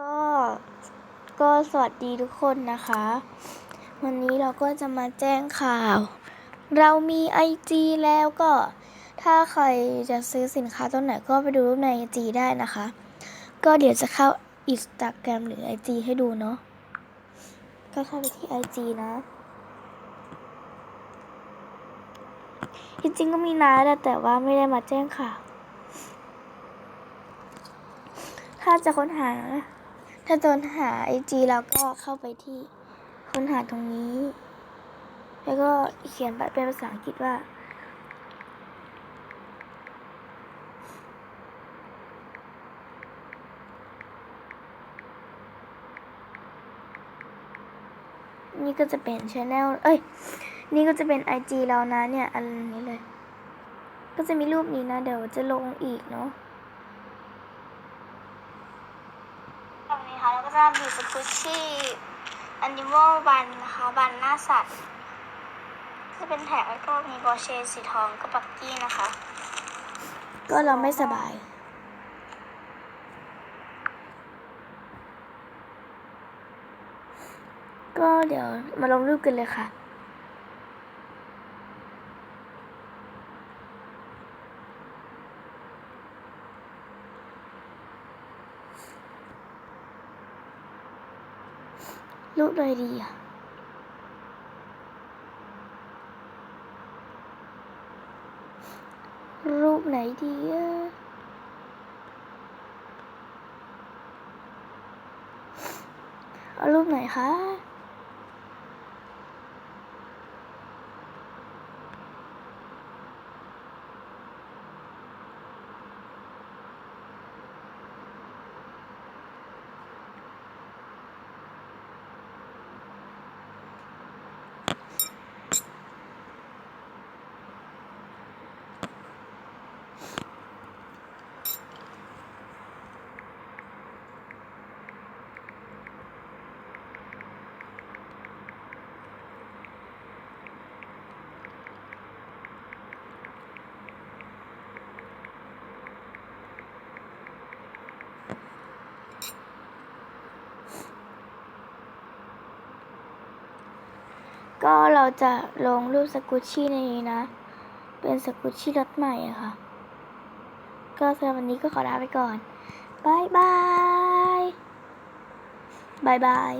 ก็ก็สวัสดีทุกคนนะคะ วันนี้เราก็จะมาแจ้งข่าว เรามี IG แล้วก็ถ้าใครจะซื้อสินค้าตรงไหนก็ไปดูรูปใน IG ได้นะคะ ก็เดี๋ยวจะเข้า Instagram หรือ IG ให้ดูเนาะก็เข้าไปที่ IG นะจริงๆก็มีนะแต่แต่ว่าไม่ได้มาแจ้งข่าว ถ้าจะค้นหา ถ้าจะค้นหาไอจีเราก็เข้าไปที่ค้นหาตรงนี้ แล้วก็เขียนเป็นภาษาอังกฤษว่า นี่ก็จะเป็นช n e l เอ้ย นี่ก็จะเป็น IG เรานะเนี่ย อันนี้เลย ก็จะมีรูปนี้นะ เดี๋ยวจะลงอีกเนาะ คะ แล้วก็จะมีสกุชชี่อันิมอลบันนะคะ บันหน้าสัตว์คือเป็นแท็กแล้วก็มีบอเชสีทองกับปักกี้นะคะ ก็เราไม่สบาย ก็เดี๋ยวมาลงรูปกันเลยค่ะ รูปเลยดีอะรูปไหนดีอะเอารูปไหนคะ ก็เราจะลงรูปสกุชชี่ในนี้นะ เป็นสกุชชี่รถใหม่อะค่ะ ก็สำหรับวันนี้ก็ขอลาไปก่อนบายบายบายบาย